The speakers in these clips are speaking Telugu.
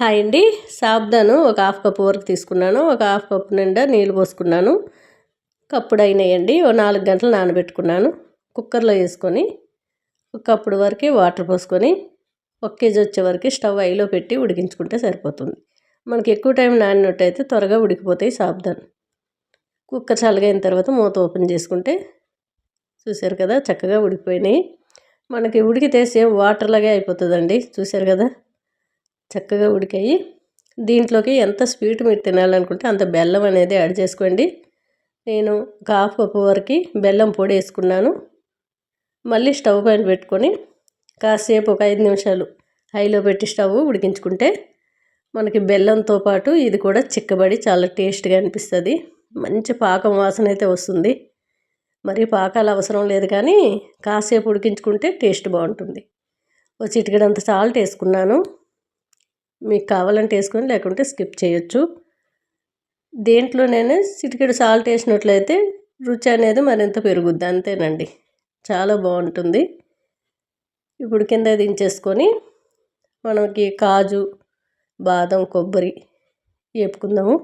హాయ్ అండి. సాబ్దాను ఒక హాఫ్ కప్ వరకు తీసుకున్నాను. ఒక హాఫ్ కప్ నిండా నీళ్ళు పోసుకున్నాను. కప్పుడు అయినాయండి ఓ నాలుగు గంటలు నానబెట్టుకున్నాను. కుక్కర్లో వేసుకొని ఒక కప్పుడు వరకు వాటర్ పోసుకొని ఒక కేజీ వచ్చే వరకు స్టవ్ ఐలో పెట్టి ఉడికించుకుంటే సరిపోతుంది. మనకి ఎక్కువ టైం నానినట్టయితే త్వరగా ఉడికిపోతాయి సాబ్దాన్. కుక్కర్ చల్లగైన తర్వాత మూత ఓపెన్ చేసుకుంటే చూశారు కదా చక్కగా ఉడికిపోయినాయి. మనకి ఉడికితే సేమ్ వాటర్లాగే అయిపోతుందండి. చూశారు కదా? చక్కగా ఉడికాయి. దీంట్లోకి ఎంత స్వీట్ మీరు తినాలనుకుంటే అంత బెల్లం అనేది యాడ్ చేసుకోండి. నేను ఒక హాఫ్ కప్పు వరకు బెల్లం పొడి వేసుకున్నాను. మళ్ళీ స్టవ్ పైన పెట్టుకొని కాసేపు ఒక ఐదు నిమిషాలు హైలో పెట్టి స్టవ్ ఉడికించుకుంటే మనకి బెల్లంతో పాటు ఇది కూడా చిక్కబడి చాలా టేస్ట్గా అనిపిస్తుంది. మంచి పాకం వాసన అయితే వస్తుంది. మరి పాకాలు అవసరం లేదు కానీ కాసేపు ఉడికించుకుంటే టేస్ట్ బాగుంటుంది. ఒక చిటికడంత సాల్ట్ వేసుకున్నాను. మీకు కావాలంటే వేసుకొని లేకుంటే స్కిప్ చేయొచ్చు. దేంట్లోనైనా చిటికెడు సాల్ట్ వేసినట్లయితే రుచి అనేది మరింత పెరుగుద్ది. అంతేనండి. చాలా బాగుంటుంది. ఇప్పుడు కింద దించేసుకొని మనకి కాజు బాదం కొబ్బరి వేపుకుందాము.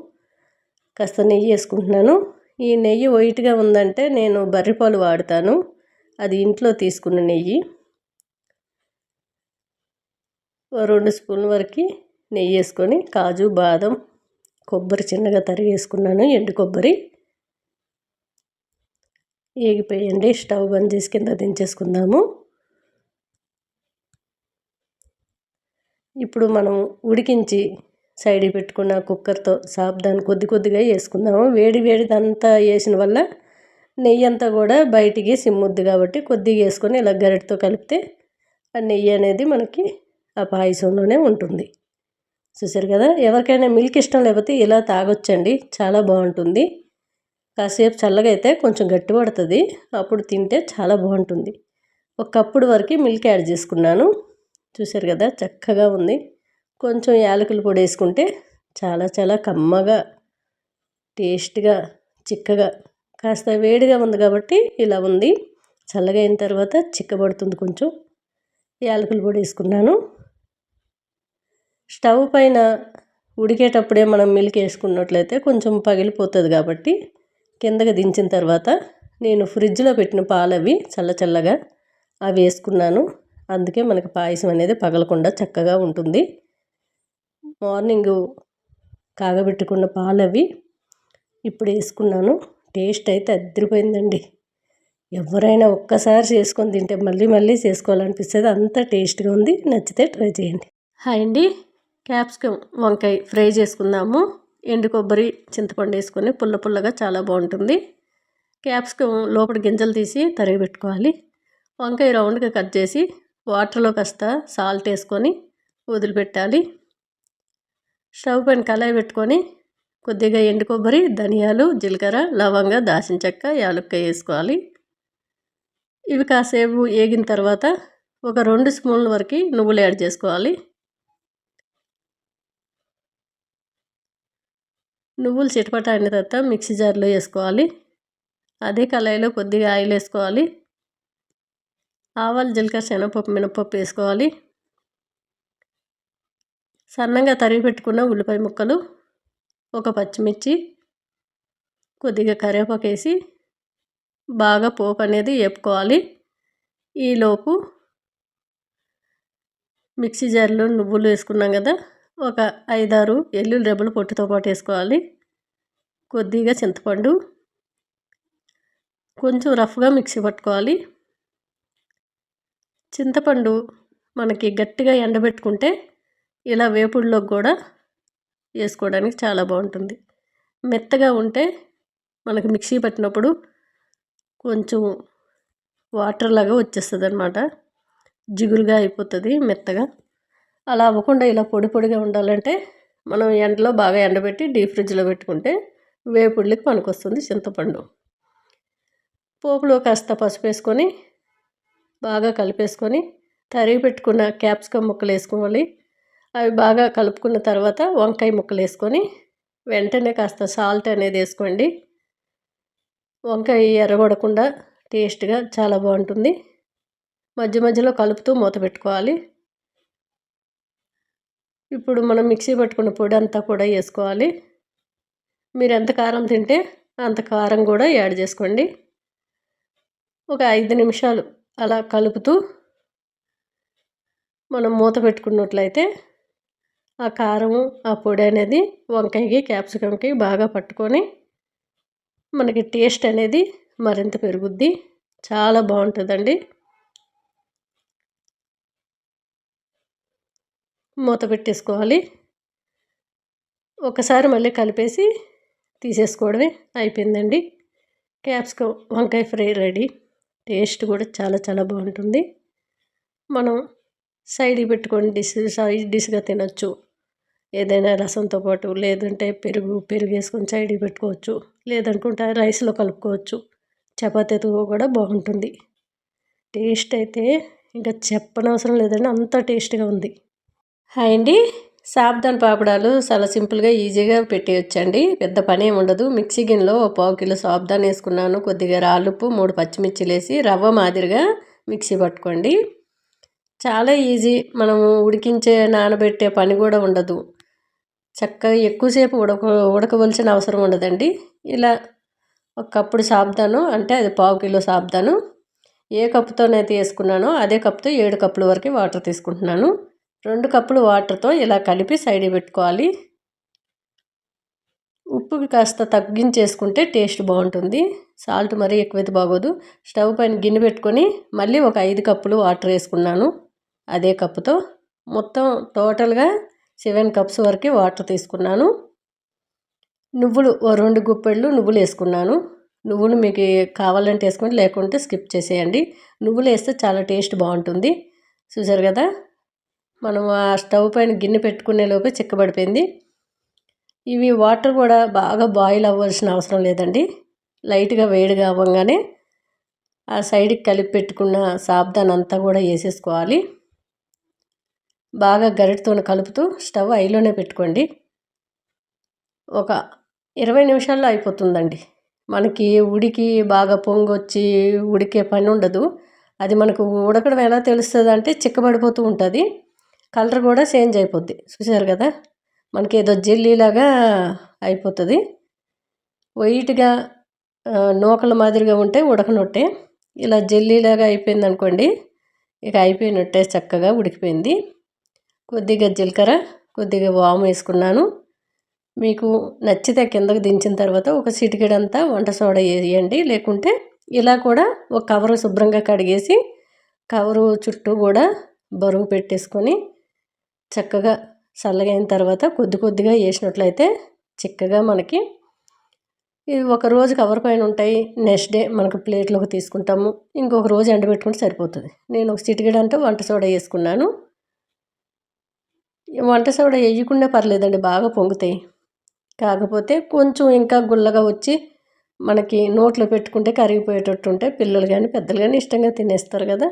కాస్త నెయ్యి వేసుకుంటున్నాను. ఈ నెయ్యి వైట్గా ఉందంటే నేను బర్రెపాలు వాడతాను. అది ఇంట్లో తీసుకున్న నెయ్యి. రెండు స్పూన్ వరకు నెయ్యి వేసుకొని కాజు బాదం కొబ్బరి చిన్నగా తరిగి వేసుకున్నాను ఎండు కొబ్బరి. ఏగిపోయండి స్టవ్ బంద్ చేసి కింద దించేసుకుందాము. ఇప్పుడు మనం ఉడికించి సైడ్ పెట్టుకున్న కుక్కర్తో సాబ్దాన్ని కొద్ది కొద్దిగా వేసుకుందాము. వేడి వేడిదంతా వేసిన వల్ల నెయ్యి అంతా కూడా బయటికి సిమ్ముద్ది కాబట్టి కొద్దిగా వేసుకొని ఇలా గరిటతో కలిపితే ఆ నెయ్యి అనేది మనకి ఆ పాయసంలోనే ఉంటుంది. చూసారు కదా? ఎవరికైనా మిల్క్ ఇష్టం లేకపోతే ఇలా తాగొచ్చండి. చాలా బాగుంటుంది. కాసేపు చల్లగా అయితే కొంచెం గట్టి పడుతుంది. అప్పుడు తింటే చాలా బాగుంటుంది. ఒక కప్పుడు వరకు మిల్క్ యాడ్ చేసుకున్నాను. చూసారు కదా? చక్కగా ఉంది. కొంచెం యాలకులు పొడి వేసుకుంటే చాలా చాలా కమ్మగా టేస్ట్గా చిక్కగా కాస్త వేడిగా ఉంది కాబట్టి ఇలా ఉంది. చల్లగా అయిన తర్వాత చిక్కబడుతుంది కొంచెం. యాలకుల పొడి వేసుకున్నాను. స్టవ్ పైన ఉడికేటప్పుడే మనం మిల్క్ వేసుకున్నట్లయితే కొంచెం పగిలిపోతుంది కాబట్టి కిందకి దించిన తర్వాత నేను ఫ్రిడ్జ్లో పెట్టిన పాలు అవి చల్లచల్లగా అవి వేసుకున్నాను. అందుకే మనకి పాయసం అనేది పగలకుండా చక్కగా ఉంటుంది. మార్నింగ్ కాగబెట్టుకున్న పాలు అవి ఇప్పుడు వేసుకున్నాను. టేస్ట్ అయితే అద్దరిపోయిందండి ఎవరైనా ఒక్కసారి చేసుకొని తింటే మళ్ళీ మళ్ళీ చేసుకోవాలనిపిస్తుంది. అంత టేస్ట్గా ఉంది. నచ్చితే ట్రై చేయండి. హాయ్ అండి. క్యాప్సికమ్ వంకాయ ఫ్రై చేసుకుందాము. ఎండు కొబ్బరి చింతపండు వేసుకొని పుల్ల పుల్లగా చాలా బాగుంటుంది. క్యాప్సికమ్ లోపల గింజలు తీసి తరిగి పెట్టుకోవాలి. వంకాయ రౌండ్గా కట్ చేసి వాటర్లో కాస్త సాల్ట్ వేసుకొని వదిలిపెట్టాలి. స్టవ్ పైన కళాయి పెట్టుకొని కొద్దిగా ఎండు కొబ్బరి ధనియాలు జీలకర్ర లవంగ దాచిన చెక్క యాలక్కాయ వేసుకోవాలి. ఇవి కాసేపు వేగిన తర్వాత ఒక రెండు స్పూన్ల వరకు నువ్వులు యాడ్ చేసుకోవాలి. నువ్వులు చిటపట అయిన తర్వాత మిక్సీ జార్లో వేసుకోవాలి. అదే కళాయిలో కొద్దిగా ఆయిల్ వేసుకోవాలి. ఆవాలు జీలకర్ర శనగపప్పు మినపప్పు వేసుకోవాలి. సన్నగా తరిగి పెట్టుకున్న ఉల్లిపాయ ముక్కలు ఒక పచ్చిమిర్చి కొద్దిగా కరివేపాకు వేసి బాగా పోపు అనేది వేపుకోవాలి. ఈలోపు మిక్సీ జార్లో నువ్వులు వేసుకున్నాం కదా ఒక ఐదారు ఎల్లుల్లి రెబ్బలు పొట్టుతో పాటు వేసుకోవాలి. కొద్దిగా చింతపండు. కొంచెం రఫ్గా మిక్సీ పట్టుకోవాలి. చింతపండు మనకి గట్టిగా ఎండబెట్టుకుంటే ఇలా వేపుడులోకి కూడా వేసుకోవడానికి చాలా బాగుంటుంది. మెత్తగా ఉంటే మనకి మిక్సీ పట్టినప్పుడు కొంచెం వాటర్ లాగా వచ్చేస్తుంది అనమాట జిగురుగా అయిపోతుంది మెత్తగా. అలా అవ్వకుండా ఇలా పొడి పొడిగా ఉండాలంటే మనం ఎండలో బాగా ఎండబెట్టి డీప్ ఫ్రిడ్జ్లో పెట్టుకుంటే వేపుళ్ళకి పనికొస్తుంది చింతపండు. పోపులో కాస్త పసుపు వేసుకొని బాగా కలిపేసుకొని తరిగి పెట్టుకున్న క్యాప్సికమ్ ముక్కలు వేసుకోవాలి. అవి బాగా కలుపుకున్న తర్వాత వంకాయ ముక్కలు వేసుకొని వెంటనే కాస్త సాల్ట్ అనేది వేసుకోండి. వంకాయ ఎర్రగొడకుండా టేస్ట్గా చాలా బాగుంటుంది. మధ్య మధ్యలో కలుపుతూ మూత పెట్టుకోవాలి. ఇప్పుడు మనం మిక్సీ పట్టుకున్న పొడి అంతా కూడా వేసుకోవాలి. మీరు ఎంత కారం తింటే అంత కారం కూడా యాడ్ చేసుకోండి. ఒక ఐదు నిమిషాలు అలా కలుపుతూ మనం మూత పెట్టుకున్నట్లయితే ఆ కారము ఆ పొడి అనేది వంకాయకి క్యాప్సికంకి బాగా పట్టుకొని మనకి టేస్ట్ అనేది మరింత పెరుగుద్ది. చాలా బాగుంటుందండి. మూత పెట్టేసుకోవాలి. ఒకసారి మళ్ళీ కలిపేసి తీసేసుకోవడమే అయిపోయిందండి. క్యాప్సికం వంకాయ ఫ్రై రెడీ. టేస్ట్ కూడా చాలా చాలా బాగుంటుంది. మనం సైడ్ పెట్టుకొని డిష్ సైడ్ డిష్గా తినొచ్చు. ఏదైనా రసంతో పాటు లేదంటే పెరుగు పెరుగు వేసుకొని సైడ్ పెట్టుకోవచ్చు. లేదనుకుంటే రైస్లో కలుపుకోవచ్చు. చపాతీతో కూడా బాగుంటుంది. టేస్ట్ అయితే ఇంకా చెప్పనవసరం లేదండి. అంత టేస్ట్గా ఉంది. హాయ్ అండి. సాబ్దాన్ పాపడాలు చాలా సింపుల్గా ఈజీగా పెట్టేయచ్చండి. పెద్ద పని ఉండదు మిక్సీ గిన్నెలో పావు కిలో సాబ్దాన్ వేసుకున్నాను. కొద్దిగా రాలుపు మూడు పచ్చిమిర్చిలు వేసి రవ్వ మాదిరిగా మిక్సీ పట్టుకోండి. చాలా ఈజీ. మనము ఉడికించే నానబెట్టే పని కూడా ఉండదు. చక్కగా ఎక్కువసేపు ఉడక ఉడకవలసిన అవసరం ఉండదండి. ఇలా ఒక కప్పుడు సాబ్దాను అంటే అది పావు కిలో సాబ్దాను ఏ కప్పుతోనైతే వేసుకున్నానో అదే కప్పుతో ఏడు కప్పుల వరకు వాటర్ తీసుకుంటున్నాను. రెండు కప్పులు వాటర్తో ఇలా కలిపి సైడ్ పెట్టుకోవాలి. ఉప్పు కాస్త తగ్గించేసుకుంటే టేస్ట్ బాగుంటుంది. సాల్ట్ మరీ ఎక్కువైతే బాగోదు. స్టవ్ పైన గిన్నె పెట్టుకొని మళ్ళీ ఒక ఐదు కప్పులు వాటర్ వేసుకున్నాను అదే కప్పుతో. మొత్తం టోటల్గా సెవెన్ కప్స్ వరకు వాటర్ తీసుకున్నాను. నువ్వులు ఓ రెండు గుప్పెళ్ళు నువ్వులు వేసుకున్నాను. నువ్వులు మీకు కావాలంటే వేసుకోండి లేకుంటే స్కిప్ చేసేయండి. నువ్వులు వేస్తే చాలా టేస్ట్ బాగుంటుంది. చూసారు కదా? మనం ఆ స్టవ్ పైన గిన్నె పెట్టుకునే లోపే చిక్కబడిపోయింది. ఇవి వాటర్ కూడా బాగా బాయిల్ అవ్వాల్సిన అవసరం లేదండి. లైట్గా వేడిగా అవ్వగానే ఆ సైడ్కి కలిపి పెట్టుకున్న సాబ్దాన్ అంతా కూడా వేసేసుకోవాలి. బాగా గరిటతో కలుపుతూ స్టవ్ ఐలోనే పెట్టుకోండి. ఒక ఇరవై నిమిషాల్లో అయిపోతుందండి. మనకి ఉడికి బాగా పొంగొచ్చి ఉడికే పని ఉండదు. అది మనకు ఉడకడం ఎలా తెలుస్తుంది అంటే చిక్కబడిపోతూ ఉంటుంది. కలర్ కూడా చేంజ్ అయిపోద్ది. చూసారు కదా? మనకి ఏదో జెల్లీలాగా అయిపోతుంది. వైట్గా నూకల మాదిరిగా ఉంటే ఉడకనొట్టే ఇలా జెల్లీలాగా అయిపోయింది అనుకోండి ఇక అయిపోయినట్టే చక్కగా ఉడికిపోయింది. కొద్దిగా జీలకర్ర కొద్దిగా వాము వేసుకున్నాను. మీకు నచ్చితే కిందకు దించిన తర్వాత ఒక చిటికెడంతా వంట సోడా వేయండి. లేకుంటే ఇలా కూడా ఒక కవరు శుభ్రంగా కడిగేసి కవరు చుట్టూ కూడా బరువు పెట్టేసుకొని చక్కగా చల్లగైన తర్వాత కొద్ది కొద్దిగా వేసినట్లయితే చిక్కగా మనకి ఇది ఒక రోజు కవర్ పైన ఉంటాయి. నెక్స్ట్ డే మనకు ప్లేట్లోకి తీసుకుంటాము. ఇంకొక రోజు ఎండబెట్టుకుంటే సరిపోతుంది. నేను ఒక చిటికెడ అంటే వంట సోడా వేసుకున్నాను. వంట సోడా వేయకుండా పర్లేదండి బాగా పొంగుతాయి. కాకపోతే కొంచెం ఇంకా గుల్లగా వచ్చి మనకి నోట్లో పెట్టుకుంటే కరిగిపోయేటట్టు ఉంటే పిల్లలు కానీ పెద్దలు కానీ ఇష్టంగా తినేస్తారు కదా.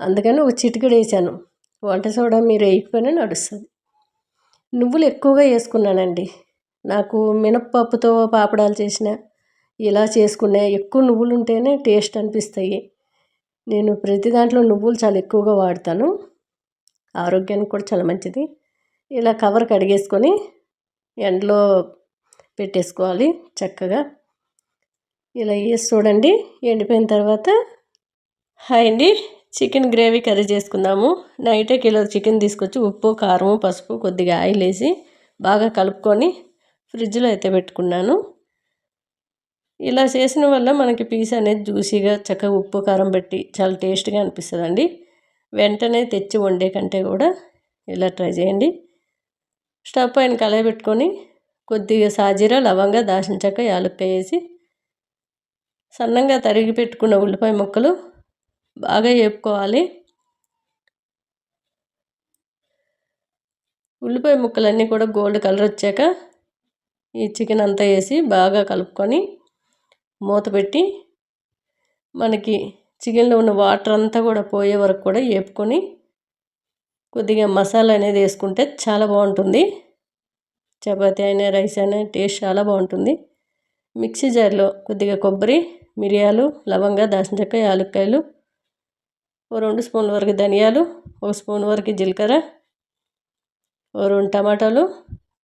అందుకని ఒక చిటికెడు వేసాను. వంట సోడా మీరు వేయకపోయినా నడుస్తుంది. నువ్వులు ఎక్కువగా వేసుకున్నానండి. నాకు మినప్పప్పుతో పాపడాలు చేసిన ఇలా చేసుకునే ఎక్కువ నువ్వులు ఉంటేనే టేస్ట్ అనిపిస్తాయి. నేను ప్రతి దాంట్లో నువ్వులు చాలా ఎక్కువగా వాడతాను. ఆరోగ్యానికి కూడా చాలా మంచిది. ఇలా కవర్ కడిగేసుకొని ఎండలో పెట్టేసుకోవాలి చక్కగా. ఇలా వేసి చూడండి ఎండిపోయిన తర్వాత హాయ్ అండి. చికెన్ గ్రేవీ కర్రీ చేసుకుందాము. నైటే కిలో చికెన్ తీసుకొచ్చి ఉప్పు కారం పసుపు కొద్దిగా ఆయిల్ వేసి బాగా కలుపుకొని ఫ్రిడ్జ్లో అయితే పెట్టుకున్నాను. ఇలా చేసిన వల్ల మనకి పీస్ అనేది జ్యూసీగా చక్కగా ఉప్పు కారం పెట్టి చాలా టేస్ట్గా అనిపిస్తుంది అండి వెంటనే తెచ్చి వండే కంటే కూడా ఇలా ట్రై చేయండి. స్టవ్ పైన కలయి పెట్టుకొని కొద్దిగా సాజీర లవంగా దాల్చిన చెక్క యాలక్కాయ వేసి సన్నంగా తరిగి పెట్టుకున్న ఉల్లిపాయ ముక్కలు బాగా వేపుకోవాలి ఉల్లిపాయ ముక్కలన్నీ కూడా గోల్డ్ కలర్ వచ్చాక ఈ చికెన్ అంతా వేసి బాగా కలుపుకొని మూత పెట్టి మనకి చికెన్లో ఉన్న వాటర్ అంతా కూడా పోయే వరకు కూడా వేపుకొని కొద్దిగా మసాలా అనేది వేసుకుంటే చాలా బాగుంటుంది. చపాతీ అయినా రైస్ అయినా టేస్ట్ చాలా బాగుంటుంది. మిక్సీ జార్లో కొద్దిగా కొబ్బరి మిరియాలు లవంగా దాచిన చెక్క యాలక్కాయలు ఓ రెండు స్పూన్ల వరకు ధనియాలు ఒక స్పూన్ వరకు జీలకర్ర ఓ రెండు టమాటాలు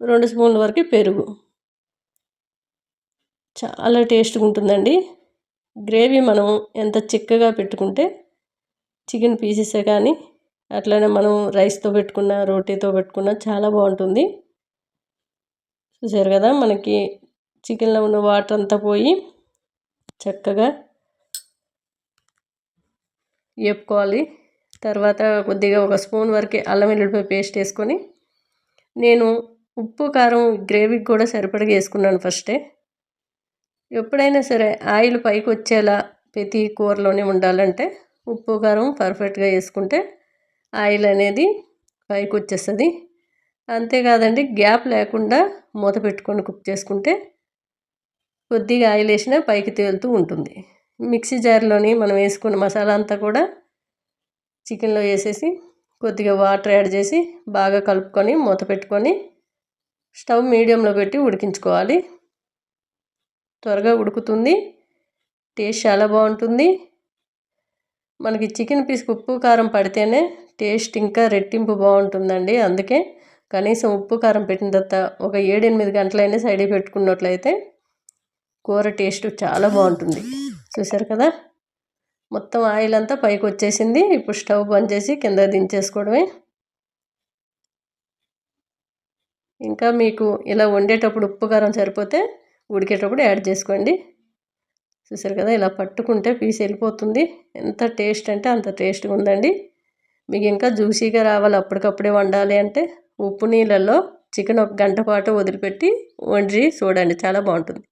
రెండు స్పూన్ల వరకు పెరుగు. చాలా టేస్ట్గా ఉంటుందండి. గ్రేవీ మనం ఎంత చిక్కగా పెట్టుకుంటే చికెన్ పీసెస్ కానీ అట్లనే మనం రైస్తో పెట్టుకున్న రోటీతో పెట్టుకున్న చాలా బాగుంటుంది. చూసారు కదా మనకి చికెన్లో ఉన్న వాటర్ అంతా పోయి చక్కగా వేపుకోవాలి తర్వాత కొద్దిగా ఒక స్పూన్ వరకు అల్లం వెల్లుల్లిపాయ పేస్ట్ వేసుకొని నేను ఉప్పు కారం గ్రేవీకి కూడా సరిపడగా వేసుకున్నాను ఫస్టే. ఎప్పుడైనా సరే ఆయిల్ పైకి వచ్చేలా ప్రతి కూరలోనే ఉండాలంటే ఉప్పు కారం పర్ఫెక్ట్గా వేసుకుంటే ఆయిల్ అనేది పైకి వచ్చేస్తుంది. అంతేకాదండి గ్యాప్ లేకుండా మూత పెట్టుకొని కుక్ చేసుకుంటే కొద్దిగా ఆయిల్ వేసినా పైకి తేలుతూ ఉంటుంది. మిక్సీ జార్లోని మనం వేసుకున్న మసాలా అంతా కూడా చికెన్లో వేసేసి కొద్దిగా వాటర్ యాడ్ చేసి బాగా కలుపుకొని మూత పెట్టుకొని స్టవ్ మీడియంలో పెట్టి ఉడికించుకోవాలి. త్వరగా ఉడుకుతుంది. టేస్ట్ చాలా బాగుంటుంది. మనకి చికెన్ పీస్కి ఉప్పు కారం పడితేనే టేస్ట్ ఇంకా రెట్టింపు బాగుంటుందండి. అందుకే కనీసం ఉప్పు కారం పెట్టిన తర్వాత ఒక ఏడెనిమిది గంటలైనా సైడ్ పెట్టుకున్నట్లయితే కూర టేస్ట్ చాలా బాగుంటుంది. చూసారు కదా? మొత్తం ఆయిల్ అంతా పైకి వచ్చేసింది ఇప్పుడు స్టవ్ బంద్ చేసి కింద దించేసుకోవడమే. ఇంకా మీకు ఇలా వండేటప్పుడు ఉప్పు కారం సరిపోతే ఉడికేటప్పుడు యాడ్ చేసుకోండి. చూసారు కదా? ఇలా పట్టుకుంటే పీస్ వెళ్ళిపోతుంది. ఎంత టేస్ట్ అంటే అంత టేస్ట్గా ఉందండి. మీకు ఇంకా జ్యూసీగా రావాలి. అప్పటికప్పుడే వండాలి అంటే ఉప్పు నీళ్ళల్లో చికెన్ ఒక గంట పాటు వదిలిపెట్టి వండి చూడండి. చాలా బాగుంటుంది.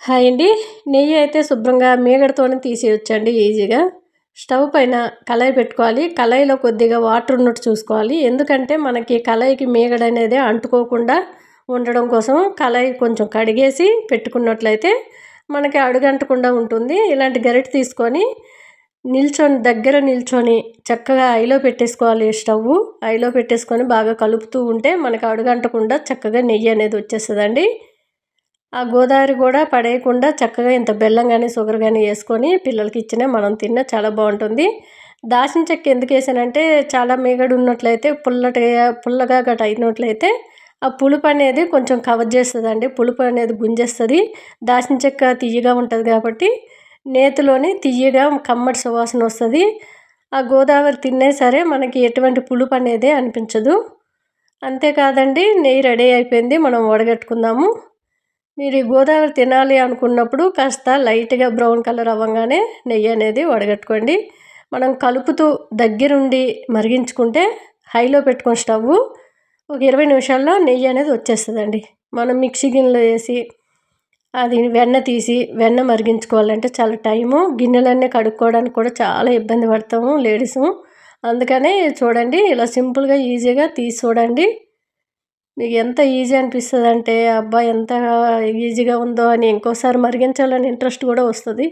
హాయ్ అండి. నెయ్యి అయితే శుభ్రంగా మీగడతోనే తీసేయొచ్చండి ఈజీగా. స్టవ్ పైన కళాయి పెట్టుకోవాలి. కళాయిలో కొద్దిగా వాటర్ ఉన్నట్టు చూసుకోవాలి. ఎందుకంటే మనకి కళాయికి మీగడ అనేది అంటుకోకుండా ఉండడం కోసం కళాయి కొంచెం కడిగేసి పెట్టుకున్నట్లయితే మనకి అడుగంటకుండా ఉంటుంది. ఇలాంటి గరిటె తీసుకొని నిల్చొని దగ్గర నిల్చొని చక్కగా ఐలో పెట్టేసుకోవాలి స్టవ్ ఐలో పెట్టేసుకొని బాగా కలుపుతూ ఉంటే మనకి అడుగంటకుండా చక్కగా నెయ్యి అనేది వచ్చేస్తుందండి. ఆ గోదావరి కూడా పడేయకుండా చక్కగా ఇంత బెల్లం కానీ షుగర్ కానీ వేసుకొని పిల్లలకి ఇచ్చినా మనం తిన్నా చాలా బాగుంటుంది. దాచిన చెక్క ఎందుకు వేసానంటే చాలా మీగడు ఉన్నట్లయితే పుల్లటి పుల్లగా గట అయినట్లయితే ఆ పులుపు అనేది కొంచెం కవర్ చేస్తుందండి. పులుపు అనేది గుంజేస్తుంది. దాచిన చెక్క తీయగా ఉంటుంది కాబట్టి నేతిలోని తీయగా కమ్మటి సువాసన వస్తుంది. ఆ గోదావరి తినే సరే మనకి ఎటువంటి పులుపు అనేది అనిపించదు. అంతేకాదండి నెయ్యి రెడీ అయిపోయింది. మనం వడగట్టుకుందాము. మీరు ఈ గోదావరి తినాలి అనుకున్నప్పుడు కాస్త లైట్గా బ్రౌన్ కలర్ అవ్వగానే నెయ్యి అనేది వడగట్టుకోండి. మనం కలుపుతూ దగ్గరుండి మరిగించుకుంటే హైలో పెట్టుకొని స్టవ్ ఒక ఇరవై నిమిషాల్లో నెయ్యి అనేది వచ్చేస్తుందండి. మనం మిక్సీ గిన్నెలో వేసి అది వెన్న తీసి వెన్న మరిగించుకోవాలంటే చాలా టైము గిన్నెలన్నీ కడుక్కోవడానికి కూడా చాలా ఇబ్బంది పడతాము లేడీసు. అందుకనే చూడండి ఇలా సింపుల్గా ఈజీగా తీసి చూడండి. మీకు ఎంత ఈజీ అనిపిస్తుంది అంటే అబ్బా ఎంత ఈజీగా ఉందో అని ఇంకోసారి మరిగించాలని ఇంట్రెస్ట్ కూడా వస్తుంది.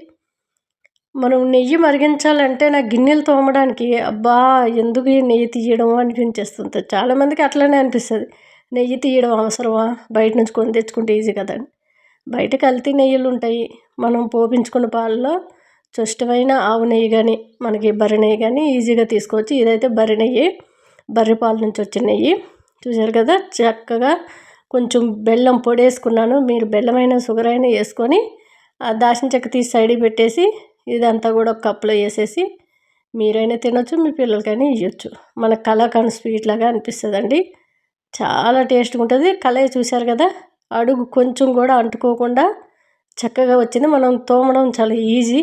మనం నెయ్యి మరిగించాలంటే నాకు గిన్నెలు తోమడానికి అబ్బా ఎందుకు ఈ నెయ్యి తీయడం అనిపించేస్తుంది. చాలామందికి అట్లనే అనిపిస్తుంది. నెయ్యి తీయడం అవసరమా? బయట నుంచి కొని తెచ్చుకుంటే ఈజీ కదండి. బయట కల్తీ నెయ్యిలు ఉంటాయి. మనం పోపించుకున్న పాలలో స్పష్టమైన ఆవు నెయ్యి కానీ మనకి బర్రె నెయ్యి కానీ ఈజీగా తీసుకోవచ్చు ఇదైతే బర్రె నెయ్యి బర్రె పాల నుంచి వచ్చిన నెయ్యి చూశారు కదా? చక్కగా కొంచెం బెల్లం పొడి వేసుకున్నాను మీరు బెల్లమైన షుగర్ అయినా వేసుకొని ఆ దాచిన చెక్క తీసి సైడ్ పెట్టేసి ఇదంతా కూడా ఒక కప్పులో వేసేసి మీరైనా తినొచ్చు మీ పిల్లలకైనా ఇవ్వచ్చు మన కళాకాండ్ స్వీట్ లాగా అనిపిస్తుందండి. చాలా టేస్ట్గా ఉంటుంది. కలయ చూశారు కదా? అడుగు కొంచెం కూడా అంటుకోకుండా చక్కగా వచ్చింది. మనం తోమడం చాలా ఈజీ.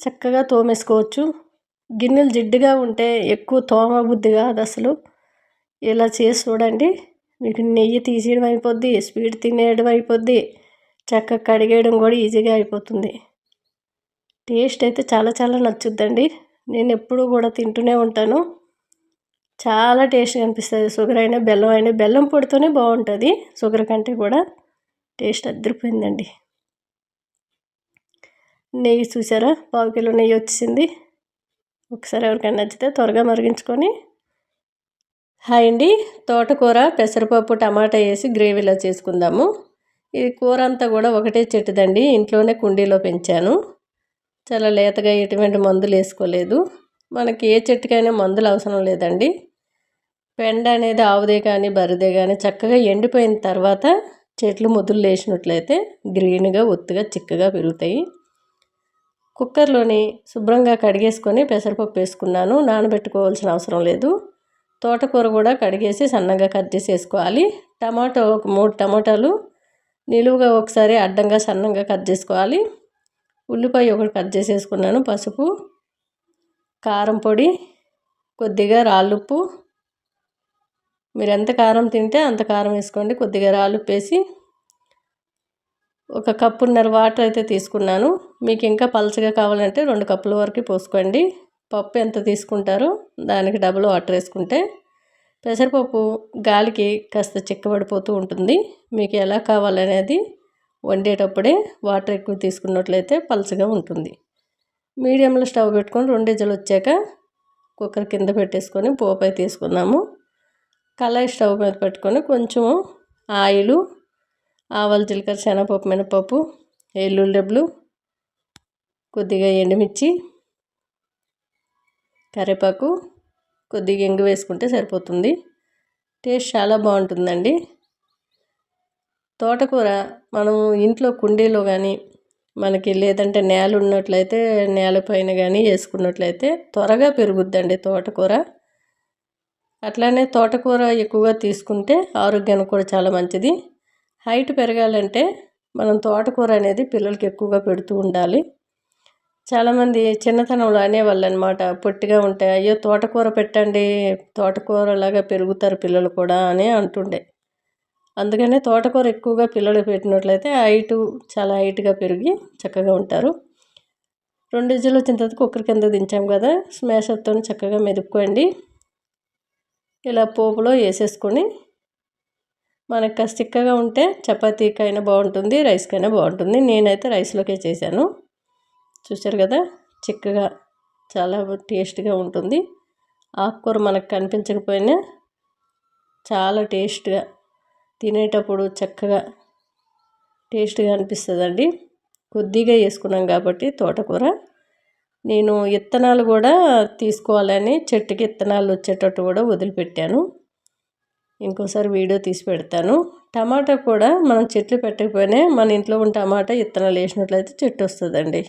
చక్కగా తోమేసుకోవచ్చు. గిన్నెలు జిడ్డుగా ఉంటే ఎక్కువ తోమ బుద్ధి కాదు అసలు. ఇలా చేసి చూడండి. మీకు నెయ్యి తీసేయడం అయిపోద్ది స్వీట్ తినేయడం అయిపోద్ది చక్కగా కడిగేయడం కూడా ఈజీగా అయిపోతుంది. టేస్ట్ అయితే చాలా చాలా నచ్చుద్దండి. నేను ఎప్పుడూ కూడా తింటూనే ఉంటాను. చాలా టేస్ట్గా అనిపిస్తుంది. షుగర్ అయినా బెల్లం అయినా బెల్లం పొడితోనే బాగుంటుంది. షుగర్ కంటే కూడా టేస్ట్ అద్దరిపోయిందండి. నెయ్యి చూసారా? పావు కిలో నెయ్యి వచ్చింది ఒకసారి ఎవరికైనా నచ్చితే త్వరగా మరిగించుకొని. హాయ్ అండి. తోటకూర పెసరపప్పు టమాటా వేసి గ్రేవీలో చేసుకుందాము. ఈ కూర అంతా కూడా ఒకటే చెట్టుదండి. ఇంట్లోనే కుండీలో పెంచాను. చాలా లేతగా ఎటువంటి మందులు వేసుకోలేదు. మనకి ఏ చెట్టుకైనా మందులు అవసరం లేదండి. పెండ అనేది ఆవుదే కానీ బరిదే కానీ చక్కగా ఎండిపోయిన తర్వాత చెట్లు ముద్దులు వేసినట్లయితే గ్రీన్గా ఒత్తుగా చిక్కగా పెరుగుతాయి. కుక్కర్లోని శుభ్రంగా కడిగేసుకొని పెసరపప్పు వేసుకున్నాను. నానబెట్టుకోవాల్సిన అవసరం లేదు. తోటకూర కూడా కడిగేసి సన్నగా కట్ చేసేసుకోవాలి. టమాటో ఒక మూడు టమాటాలు నిలువుగా ఒకసారి అడ్డంగా సన్నంగా కట్ చేసుకోవాలి. ఉల్లిపాయ ఒకటి కట్ చేసేసుకున్నాను. పసుపు కారం పొడి కొద్దిగా రాళ్ళుప్పు మీరు ఎంత కారం తింటే అంత కారం వేసుకోండి. కొద్దిగా రాళ్ళుప్పు వేసి ఒక కప్పున్నర వాటర్ అయితే తీసుకున్నాను. మీకు ఇంకా పలచగా కావాలంటే రెండు కప్పుల వరకు పోసుకోండి. పప్పు ఎంత తీసుకుంటారో దానికి డబుల్ వాటర్ వేసుకుంటే పెసరపప్పు గాలికి కాస్త చిక్కబడిపోతూ ఉంటుంది. మీకు ఎలా కావాలనేది వండేటప్పుడే వాటర్ ఎక్కువ తీసుకున్నట్లయితే పలచగా ఉంటుంది. మీడియంలో స్టవ్ పెట్టుకొని రెండు ఇజలు వచ్చాక కుక్కర్ కింద పెట్టేసుకొని పోపు తీసుకున్నాము. కళాయి స్టవ్ మీద పెట్టుకొని కొంచెము ఆయిలు ఆవాలు జీలకర్ర శనగపప్పు మినపప్పు ఎల్లుల్లిబ్బలు కొద్దిగా ఎండుమిర్చి కరివేపాకు కొద్దిగా ఎంగు వేసుకుంటే సరిపోతుంది. టేస్ట్ చాలా బాగుంటుందండి. తోటకూర మనం ఇంట్లో కుండీలో కానీ మనకి లేదంటే నేల ఉన్నట్లయితే నేలపైన కానీ వేసుకున్నట్లయితే త్వరగా పెరుగుద్దండి తోటకూర. అట్లానే తోటకూర ఎక్కువగా తీసుకుంటే ఆరోగ్యానికి కూడా చాలా మంచిది. హైట్ పెరగాలంటే మనం తోటకూర అనేది పిల్లలకి ఎక్కువగా పెడుతూ ఉండాలి. చాలామంది చిన్నతనంలో అనేవాళ్ళు అనమాట పొట్టిగా ఉంటే అయ్యో తోటకూర పెట్టండి తోటకూరలాగా పెరుగుతారు పిల్లలు కూడా అని అంటుండే. అందుకనే తోటకూర ఎక్కువగా పిల్లలు పెట్టినట్లయితే హైటు చాలా హైట్గా పెరిగి చక్కగా ఉంటారు. రెండు ఇజ్జలు వచ్చిన తర్వాత కుక్కర్ కింద దించాం కదా స్మాషర్తో చక్కగా మెదుపుకోండి. ఇలా పోపులో వేసేసుకొని మనకు చిక్కగా ఉంటే చపాతీకైనా బాగుంటుంది రైస్కైనా బాగుంటుంది. నేనైతే రైస్లోకే చేశాను. చూసారు కదా చిక్కగా చాలా టేస్ట్గా ఉంటుంది. ఆకుకూర మనకు కనిపించకపోయినా చాలా టేస్ట్గా తినేటప్పుడు చక్కగా టేస్ట్గా అనిపిస్తుందండి. కొద్దిగా వేసుకున్నాం కాబట్టి తోటకూర. నేను విత్తనాలు కూడా తీసుకోవాలని చెట్టుకి విత్తనాలు వచ్చేటట్టు కూడా వదిలిపెట్టాను. ఇంకోసారి వీడియో తీసి పెడతాను. టమాటా కూడా మనం చెట్లు పెట్టకపోయినా మన ఇంట్లో ఉన్న టమాటా విత్తనాలు వేసినట్లయితే చెట్టు వస్తుందండి.